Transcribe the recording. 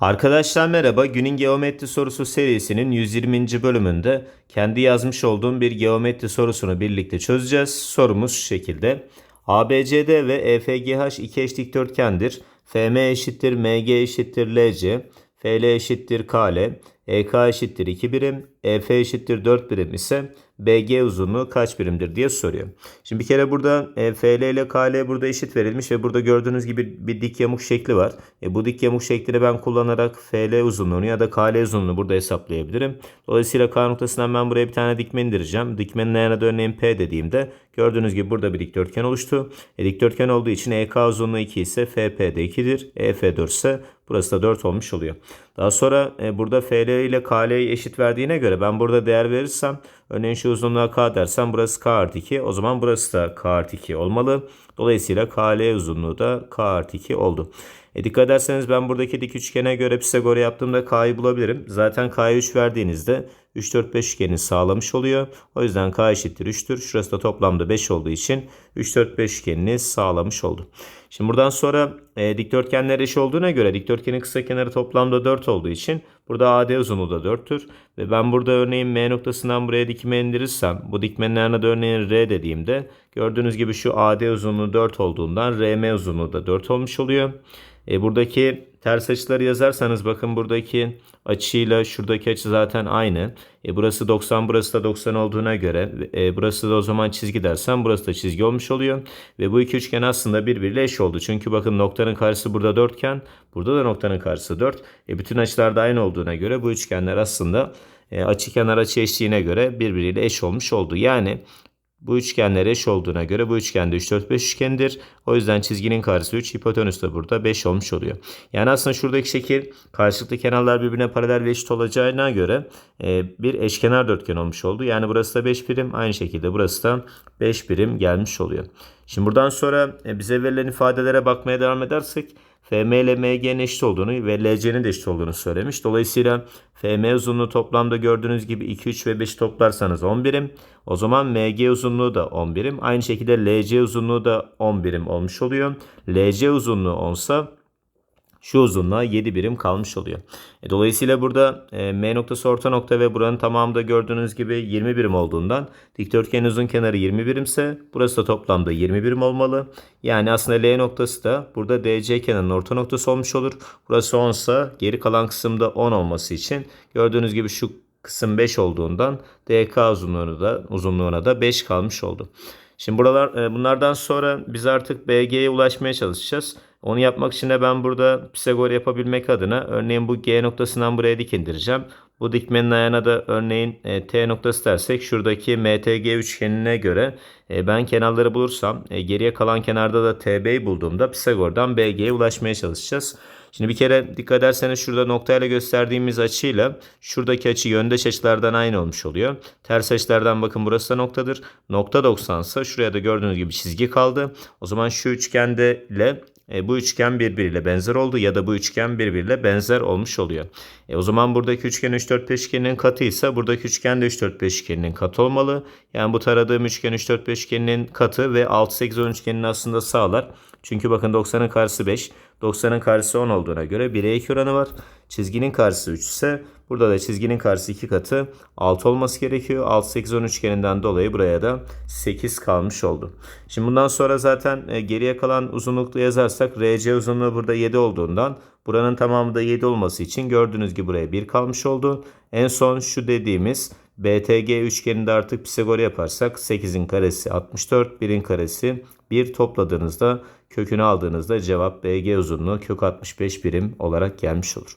Arkadaşlar merhaba. Günün geometri sorusu serisinin 120. bölümünde kendi yazmış olduğum bir geometri sorusunu birlikte çözeceğiz. Sorumuz şu şekilde. ABCD ve EFGH iki eş dikdörtgendir. FM eşittir MG eşittir LC. FL eşittir KL. EK eşittir 2 birim. EF eşittir 4 birim ise BG uzunluğu kaç birimdir diye soruyor. Şimdi bir kere burada e, FL ile KL burada eşit verilmiş ve burada gördüğünüz gibi bir dik yamuk şekli var. E, bu dik yamuk şeklini ben kullanarak FL uzunluğunu ya da KL uzunluğunu burada hesaplayabilirim. Dolayısıyla K noktasından ben buraya bir tane dikme indireceğim. Dikmenin ayağına da örneğin P dediğimde gördüğünüz gibi burada bir dikdörtgen oluştu. E, dikdörtgen olduğu için EK uzunluğu 2 ise FP de 2'dir. EF 4 ise burası da 4 olmuş oluyor. Daha sonra e, burada FL ile KL'yi eşit verdiğine göre ben burada değer verirsem örneğin şu uzunluğa K dersem burası K artı 2 o zaman burası da K artı 2 olmalı. Dolayısıyla KL uzunluğu da K artı 2 oldu. E dikkat ederseniz ben buradaki dik üçgene göre Pisagor'u yaptığımda K'yı bulabilirim. Zaten K'ya 3 verdiğinizde 3, 4, 5 üçgeni sağlamış oluyor. O yüzden K eşittir 3'tür. Şurası da toplamda 5 olduğu için 3, 4, 5 üçgenini sağlamış oldu. Şimdi buradan sonra e, dikdörtgenler eş olduğuna göre dikdörtgenin kısa kenarı toplamda 4 olduğu için burada AD uzunluğu da 4'tür. Ve ben burada örneğin M noktasından buraya dikme indirirsem bu dikmenin yanına da örneğin R dediğimde gördüğünüz gibi şu AD uzunluğu 4 olduğundan RM uzunluğu da 4 olmuş oluyor. E, buradaki ters açıları yazarsanız bakın buradaki açıyla şuradaki açı zaten aynı. E, burası 90 burası da 90 olduğuna göre e, burası da o zaman çizgi dersem burası da çizgi olmuş oluyor. Ve bu iki üçgen aslında birbiriyle eş oldu. Çünkü bakın noktanın karşısı burada 4 iken burada da noktanın karşısı 4. E, bütün açılar da aynı olduğuna göre bu üçgenler aslında e, açı kenar açı eşliğine göre birbiriyle eş olmuş oldu. Yani bu üçgenler eş olduğuna göre bu üçgen de 3, 4, 5 üçgendir. O yüzden çizginin karşısı 3, hipotenüs de burada 5 olmuş oluyor. Yani aslında şuradaki şekil karşılıklı kenarlar birbirine paralel ve eşit olacağına göre e, bir eşkenar dörtgen olmuş oldu. Yani burası da 5 birim. Aynı şekilde burası da 5 birim gelmiş oluyor. Şimdi buradan sonra e, bize verilen ifadelere bakmaya devam edersek FM ile MG'nin eşit olduğunu ve LC'nin de eşit olduğunu söylemiş. Dolayısıyla FM uzunluğu toplamda gördüğünüz gibi 2, 3 ve 5 toplarsanız 10 birim. O zaman MG uzunluğu da 10 birim. Aynı şekilde LC uzunluğu da 10 birim olmuş oluyor. LC uzunluğu 10 sa şu uzunluğa 7 birim kalmış oluyor. E, dolayısıyla burada e, M noktası orta nokta ve buranın tamamında gördüğünüz gibi 20 birim olduğundan dikdörtgenin uzun kenarı 20 birimse burası da toplamda 20 birim olmalı. Yani aslında L noktası da burada DC kenarının orta noktası olmuş olur. Burası 10 ise geri kalan kısımda 10 olması için gördüğünüz gibi şu kısım 5 olduğundan DK uzunluğuna da uzunluğuna da 5 kalmış oldu. Şimdi buralar e, bunlardan sonra biz artık BG'ye ulaşmaya çalışacağız. Onu yapmak için de ben burada Pisagor yapabilmek adına örneğin bu G noktasından buraya dik indireceğim. Bu dikmenin ayağına da örneğin e, T noktası dersek şuradaki MTG üçgenine göre e, ben kenarları bulursam e, geriye kalan kenarda da TB'yi bulduğumda Pisagor'dan BG'ye ulaşmaya çalışacağız. Şimdi bir kere dikkat ederseniz şurada noktayla gösterdiğimiz açıyla şuradaki açı yöndeş açılardan aynı olmuş oluyor. Ters açılardan bakın burası da noktadır. Nokta 90 ise şuraya da gördüğünüz gibi çizgi kaldı. O zaman şu üçgende ile e, bu üçgen birbiriyle benzer oldu ya da bu üçgen birbiriyle benzer olmuş oluyor. E, o zaman buradaki üçgen 3 4 5 üçgeninin katıysa buradaki üçgen de 3 4 5 üçgeninin katı olmalı. Yani bu taradığım üçgen 3 4 5 üçgeninin katı ve 6 8 10 üçgenini aslında sağlar. Çünkü bakın 90'ın karşısı 5, 90'ın karşısı 10 olduğuna göre 1'e 2 oranı var. Çizginin karşısı 3 ise burada da çizginin karşısı 2 katı 6 olması gerekiyor. 6 8 10 üçgeninden dolayı buraya da 8 kalmış oldu. Şimdi bundan sonra zaten e, geriye kalan uzunlukla yazarsak RC uzunluğu burada 7 olduğundan buranın tamamı da 7 olması için gördüğünüz gibi buraya 1 kalmış oldu. En son şu dediğimiz BTG üçgeninde artık Pisagor yaparsak 8'in karesi 64, 1'in karesi 1 topladığınızda kökünü aldığınızda cevap BG uzunluğu kök 65 birim olarak gelmiş olur.